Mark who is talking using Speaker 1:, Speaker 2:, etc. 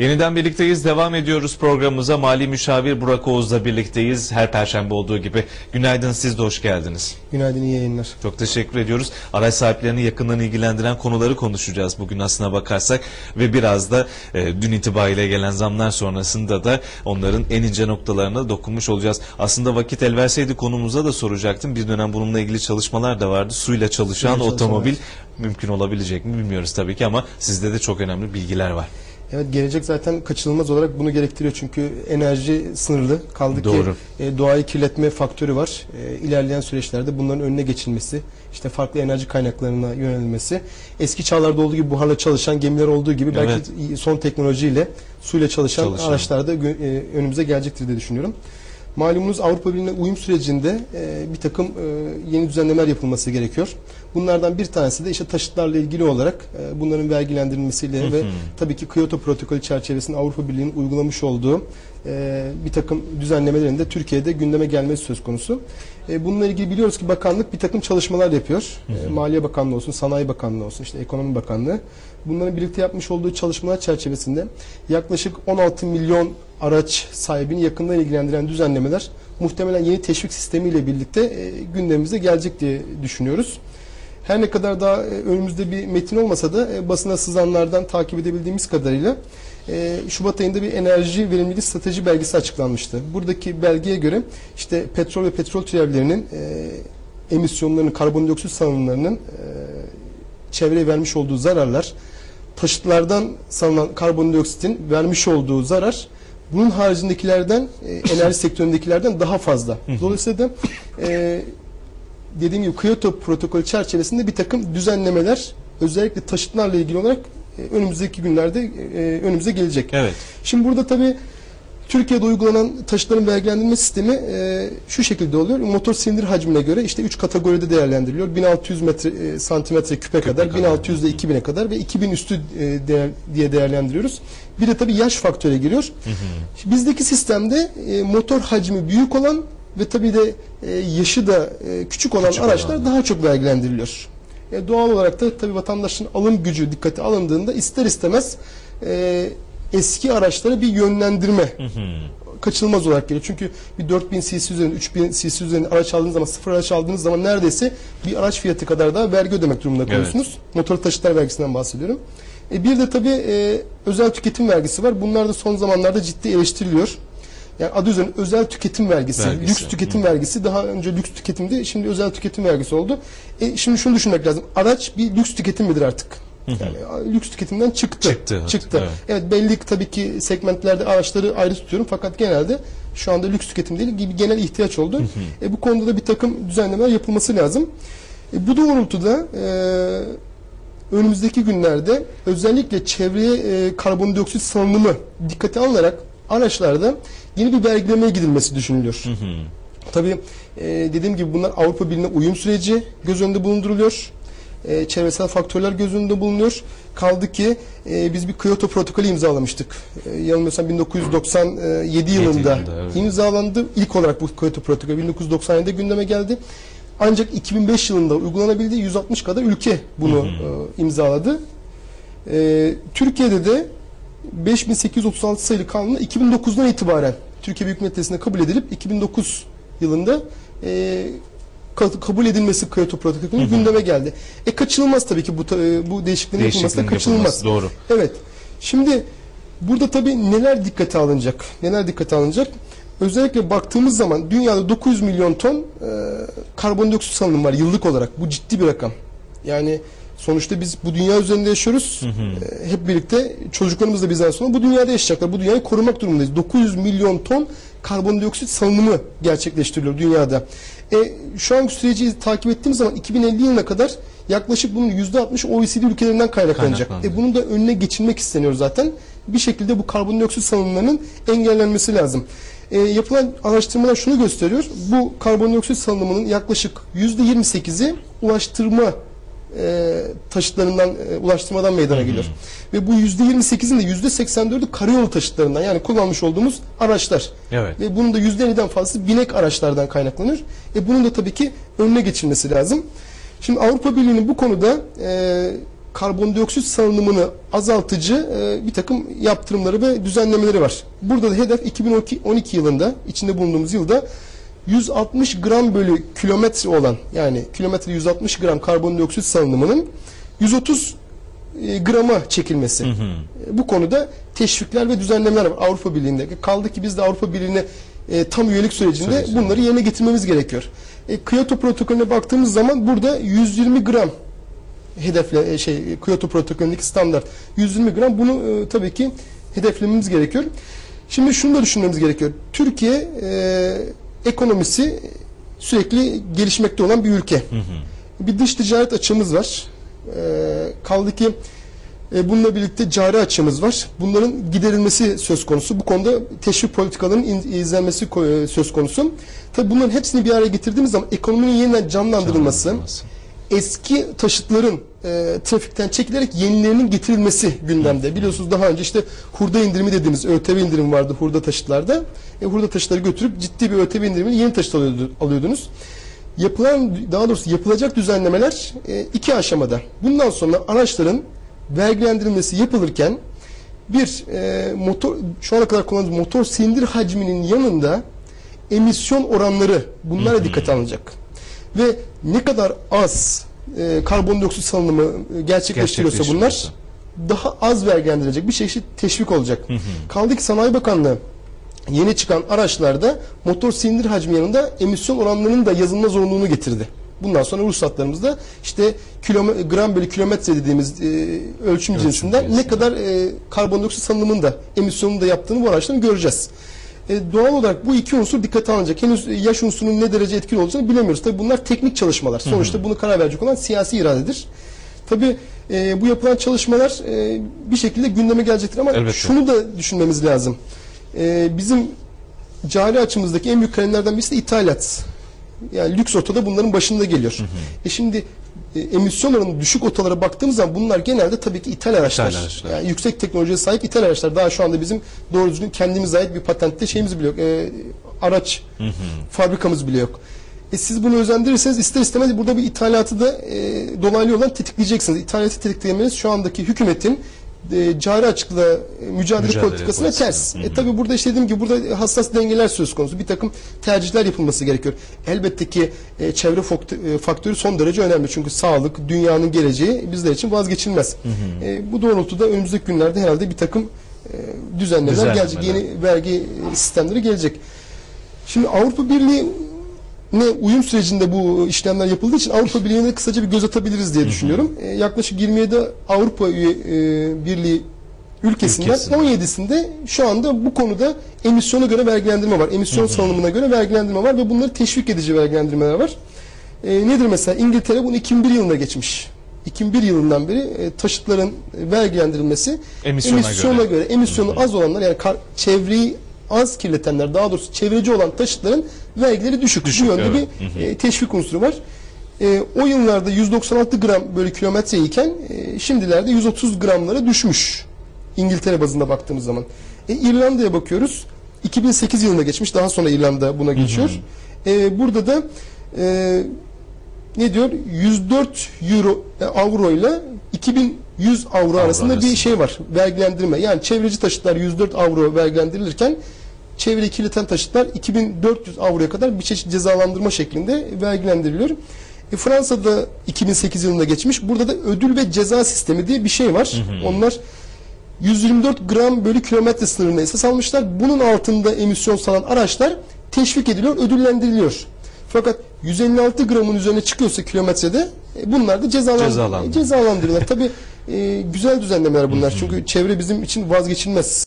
Speaker 1: Yeniden birlikteyiz. Devam ediyoruz programımıza. Mali Müşavir Burak Oğuz'la birlikteyiz. Her perşembe olduğu gibi. Günaydın siz de hoş geldiniz.
Speaker 2: Günaydın, iyi yayınlar.
Speaker 1: Çok teşekkür ediyoruz. Araç sahiplerini yakından ilgilendiren konuları konuşacağız bugün aslına bakarsak. Ve biraz da e, dün itibariyle gelen zamlar sonrasında da onların en ince noktalarına dokunmuş olacağız. Aslında vakit el verseydi konumuza da soracaktım. Bir dönem bununla ilgili çalışmalar da vardı. Suyla çalışan
Speaker 2: Suyla
Speaker 1: otomobil mümkün olabilecek mi bilmiyoruz tabii ki ama sizde de çok önemli bilgiler var.
Speaker 2: Evet gelecek zaten kaçınılmaz olarak bunu gerektiriyor çünkü enerji sınırlı. Kaldı
Speaker 1: Doğru.
Speaker 2: ki e, doğayı kirletme faktörü var. E, ilerleyen süreçlerde bunların önüne geçilmesi, işte farklı enerji kaynaklarına yönelilmesi, eski çağlarda olduğu gibi buharla çalışan gemiler olduğu gibi belki son teknolojiyle suyla çalışan,
Speaker 1: Çalışan.
Speaker 2: araçlar da gö- e, önümüze gelecektir diye düşünüyorum. Malumunuz Avrupa Birliği'ne uyum sürecinde e, bir takım e, yeni düzenlemeler yapılması gerekiyor. Bunlardan bir tanesi de işte taşıtlarla ilgili olarak e, bunların vergilendirilmesiyle ve tabii ki Kyoto protokolü çerçevesinde Avrupa Birliği'nin uygulamış olduğu e, bir takım düzenlemelerin de Türkiye'de gündeme gelmesi söz konusu. E, bununla ilgili biliyoruz ki bakanlık bir takım çalışmalar yapıyor. E, Maliye Bakanlığı olsun, Sanayi Bakanlığı olsun, işte Ekonomi Bakanlığı. Bunların birlikte yapmış olduğu çalışmalar çerçevesinde yaklaşık 16 milyon araç sahibini yakından ilgilendiren düzenlemeler muhtemelen yeni teşvik sistemiyle birlikte e, gündemimize gelecek diye düşünüyoruz. Her ne kadar daha önümüzde bir metin olmasa da basına sızanlardan takip edebildiğimiz kadarıyla e, Şubat ayında bir enerji verimlilik strateji belgesi açıklanmıştı. Buradaki belgeye göre işte petrol ve petrol türevlerinin e, emisyonlarının, karbondioksit salınımlarının e, çevreye vermiş olduğu zararlar, taşıtlardan salınan karbondioksitin vermiş olduğu zarar bunun haricindekilerden, e, enerji sektöründekilerden daha fazla. Dolayısıyla da e, dediğim gibi Kyoto protokolü çerçevesinde bir takım düzenlemeler özellikle taşıtlarla ilgili olarak önümüzdeki günlerde e, önümüze gelecek.
Speaker 1: Evet.
Speaker 2: Şimdi burada tabii Türkiye'de uygulanan taşıtların vergilendirme sistemi e, şu şekilde oluyor. Motor silindir hacmine göre işte 3 kategoride değerlendiriliyor. 1600 metre e, santimetre küpe kadar,
Speaker 1: kadar.
Speaker 2: 1600 ile 2000'e kadar ve 2000 üstü e, değer, diye değerlendiriyoruz. Bir de tabii yaş faktörü giriyor. Bizdeki sistemde e, motor hacmi büyük olan ve tabii de e, yaşı da e, küçük olan
Speaker 1: Küçük
Speaker 2: araçlar
Speaker 1: olan.
Speaker 2: daha çok vergilendiriliyor. E, doğal olarak da tabii vatandaşın alım gücü dikkate alındığında ister istemez e, eski araçlara bir yönlendirme kaçınılmaz olarak geliyor. Çünkü bir 4000 cc üzerinde, 3000 cc üzerinde araç aldığınız zaman, sıfır araç aldığınız zaman neredeyse bir araç fiyatı kadar daha vergi ödemek durumunda kalıyorsunuz. Motor taşıtlar vergisinden bahsediyorum. E, bir de tabii e, özel tüketim vergisi var. Bunlar da son zamanlarda ciddi eleştiriliyor. Yani adı üzerinde özel tüketim vergisi,
Speaker 1: Vergisi.
Speaker 2: lüks tüketim vergisi. Daha önce lüks tüketimdi, şimdi özel tüketim vergisi oldu. E, şimdi şunu düşünmek lazım. Araç bir lüks tüketim midir artık? Yani lüks tüketimden çıktı.
Speaker 1: Çıktı,
Speaker 2: Çıktı.
Speaker 1: evet.
Speaker 2: Evet belli ki tabii ki segmentlerde araçları ayrı tutuyorum fakat genelde şu anda lüks tüketim değil gibi genel ihtiyaç oldu. E, bu konuda da bir takım düzenlemeler yapılması lazım. E, bu doğrultuda e, önümüzdeki günlerde özellikle çevreye e, karbondioksit salınımı dikkate alınarak araçlarda yeni bir vergilemeye gidilmesi düşünülüyor. Tabii e, dediğim gibi bunlar Avrupa Birliği'ne uyum süreci göz önünde bulunduruluyor. E, çevresel faktörler göz önünde bulunuyor. Kaldı ki e, biz bir Kyoto protokolü imzalamıştık. E, yanılmıyorsam 1997 yılında
Speaker 1: yılında, evet.
Speaker 2: imzalandı. İlk olarak bu Kyoto protokolü 1997'de gündeme geldi. Ancak 2005 yılında uygulanabildi. 160 kadar ülke bunu e, imzaladı. E, Türkiye'de de 5836 sayılı kanunla 2009'dan itibaren Türkiye Büyük Millet Meclisi'nde kabul edilip 2009 yılında e, ka- kabul edilmesi Kyoto protokolünün gündeme geldi. E kaçınılmaz tabii ki bu e, bu değişikliklerin yapılması da
Speaker 1: Değişikliğin
Speaker 2: kaçınılmaz.
Speaker 1: Doğru.
Speaker 2: Evet. Şimdi burada tabii neler dikkate alınacak? Neler dikkate alınacak? Özellikle baktığımız zaman dünyada 900 milyon ton e, karbondioksit salınımı var yıllık olarak. Bu ciddi bir rakam. Yani sonuçta biz bu dünya üzerinde yaşıyoruz. E, hep birlikte çocuklarımız da bizden sonra bu dünyada yaşayacaklar. Bu dünyayı korumak durumundayız. 900 milyon ton karbondioksit salınımı gerçekleştiriliyor dünyada. E, şu anki süreci takip ettiğimiz zaman 2050 yılına kadar yaklaşık bunun %60 OECD ülkelerinden kaynaklanacak.
Speaker 1: Kaynaklanacak.
Speaker 2: E, bunun da önüne geçilmek isteniyor zaten. Bir şekilde bu karbondioksit salınımlarının engellenmesi lazım. E, yapılan araştırmalar şunu gösteriyor. Bu karbondioksit salınımının yaklaşık %28'i ulaştırma e, taşıtlarından, e, ulaştırmadan meydana geliyor. Ve bu %28'in de %84'ü karayolu taşıtlarından yani kullanmış olduğumuz araçlar.
Speaker 1: Evet.
Speaker 2: Ve bunun da %50'den fazlası binek araçlardan kaynaklanıyor. E bunun da tabii ki önüne geçilmesi lazım. Şimdi Avrupa Birliği'nin bu konuda e, karbondioksit salınımını azaltıcı e, bir takım yaptırımları ve düzenlemeleri var. Burada da hedef 2012 yılında, içinde bulunduğumuz yılda 160 gram bölü kilometre olan yani kilometre 160 gram karbondioksit salınımının 130 e, grama çekilmesi. E, Bu konuda teşvikler ve düzenlemeler var Avrupa Birliği'nde. Kaldı ki biz de Avrupa Birliği'ne e, tam üyelik sürecinde
Speaker 1: Sürecinde.
Speaker 2: bunları yerine getirmemiz gerekiyor. E, Kyoto protokolüne baktığımız zaman burada 120 gram hedefle e, şey Kyoto protokolündeki standart 120 gram bunu e, tabii ki hedeflememiz gerekiyor. Şimdi şunu da düşünmemiz gerekiyor. Türkiye e, ekonomisi sürekli gelişmekte olan bir ülke. Bir dış ticaret açığımız var. E, kaldı ki e, bununla birlikte cari açığımız var. Bunların giderilmesi söz konusu. Bu konuda teşvik politikalarının izlenmesi e, söz konusu. Tabii bunların hepsini bir araya getirdiğimiz zaman ekonominin yeniden canlandırılması,
Speaker 1: Canlandırılması.
Speaker 2: eski taşıtların e, trafikten çekilerek yenilerinin getirilmesi gündemde. Biliyorsunuz daha önce işte hurda indirimi dediğimiz ÖTV indirimi vardı hurda taşıtlarda. E, hurda taşıtları götürüp ciddi bir ÖTV indirimini yeni taşıt alıyordu- alıyordunuz. Yapılan daha doğrusu yapılacak düzenlemeler e, iki aşamada. Bundan sonra araçların vergilendirilmesi yapılırken bir e, motor şu ana kadar kullandığımız motor silindir hacminin yanında emisyon oranları bunlara dikkate alınacak. Ve ne kadar az e, karbondioksit salınımı e, gerçekleştiriyorsa bunlar daha az vergilendirilecek bir çeşit teşvik olacak. Kaldı ki Sanayi Bakanlığı yeni çıkan araçlarda motor silindir hacmi yanında emisyon oranlarının da yazılma zorunluluğunu getirdi. Bundan sonra ruhsatlarımızda işte kilome, gram bölü kilometre dediğimiz e, ölçüm, cinsinden ne kadar e, karbondioksit salınımını da emisyonunu da yaptığını bu araçların göreceğiz. E, doğal olarak bu iki unsur dikkate alınacak. Henüz yaş unsurunun ne derece etkili olacağını bilemiyoruz. Tabii bunlar teknik çalışmalar. Sonuçta bunu karar verecek olan siyasi iradedir. Tabii e, bu yapılan çalışmalar e, bir şekilde gündeme gelecektir ama
Speaker 1: Elbette.
Speaker 2: şunu da düşünmemiz lazım. E, bizim cari açımızdaki en büyük kalemlerden birisi de ithalat. Yani lüks otoda bunların başında geliyor. E şimdi e, emisyon oranı düşük otolara baktığımız zaman bunlar genelde tabii ki ithal araçlar.
Speaker 1: araçlar.
Speaker 2: Yani yüksek teknolojiye sahip ithal araçlar. Daha şu anda bizim doğru düzgün kendimize ait bir patentte şeyimiz bile yok. E, araç fabrikamız bile yok. E siz bunu özendirirseniz ister istemez burada bir ithalatı da e, dolaylı olan tetikleyeceksiniz. İthalatı tetiklemeniz şu andaki hükümetin e, cari açıkla e, mücadele,
Speaker 1: Mücadele
Speaker 2: politikasına
Speaker 1: politikası.
Speaker 2: ters.
Speaker 1: Hı hı.
Speaker 2: E, tabii burada işte dediğim gibi burada hassas dengeler söz konusu. Bir takım tercihler yapılması gerekiyor. Elbette ki e, çevre e, faktörü son derece önemli. Çünkü sağlık, dünyanın geleceği bizler için vazgeçilmez. E, bu doğrultuda önümüzdeki günlerde herhalde bir takım e, düzenlemeler,
Speaker 1: Düzenlemeler.
Speaker 2: gelecek. Yeni vergi sistemleri gelecek. Şimdi Avrupa Birliği ne uyum sürecinde bu işlemler yapıldığı için Avrupa Birliği'ne kısaca bir göz atabiliriz diye düşünüyorum. E, yaklaşık 27 Avrupa üye, e, Birliği ülkesinden
Speaker 1: Ülkesinde.
Speaker 2: 17'sinde şu anda bu konuda emisyona göre vergilendirme var. Emisyon salınımına göre vergilendirme var ve bunları teşvik edici vergilendirmeler var. E, nedir mesela? İngiltere bunu 2001 yılında geçmiş. 2001 yılından beri e, taşıtların vergilendirilmesi
Speaker 1: Emisyona
Speaker 2: emisyona
Speaker 1: göre.
Speaker 2: göre, emisyonu az olanlar yani kar- çevreyi az kirletenler daha doğrusu çevreci olan taşıtların vergileri düşük.
Speaker 1: Düşük,
Speaker 2: Bu yönde
Speaker 1: evet.
Speaker 2: bir e, teşvik unsuru var. E, o yıllarda 196 gram bölü kilometre iken e, şimdilerde 130 gramlara düşmüş. İngiltere bazında baktığımız zaman. E, İrlanda'ya bakıyoruz. 2008 yılına geçmiş. Daha sonra İrlanda buna geçiyor. E, burada da e, ne diyor? 104 euro e, avro ile 2100 avro, arasında bir
Speaker 1: arasında.
Speaker 2: şey var. Vergilendirme. Yani çevreci taşıtlar 104 avro vergilendirilirken çevreyi kirleten taşıtlar 2400 avroya kadar bir çeşit cezalandırma şeklinde vergilendiriliyor. E, Fransa'da 2008 yılında geçmiş. Burada da ödül ve ceza sistemi diye bir şey var. Onlar 124 gram bölü kilometre sınırını esas almışlar. Bunun altında emisyon salan araçlar teşvik ediliyor, ödüllendiriliyor. Fakat 156 gramın üzerine çıkıyorsa kilometrede e, bunlar da cezalan
Speaker 1: Cezalandırılıyor.
Speaker 2: cezalandırıyorlar. Tabii e, güzel düzenlemeler bunlar. Çünkü çevre bizim için vazgeçilmez.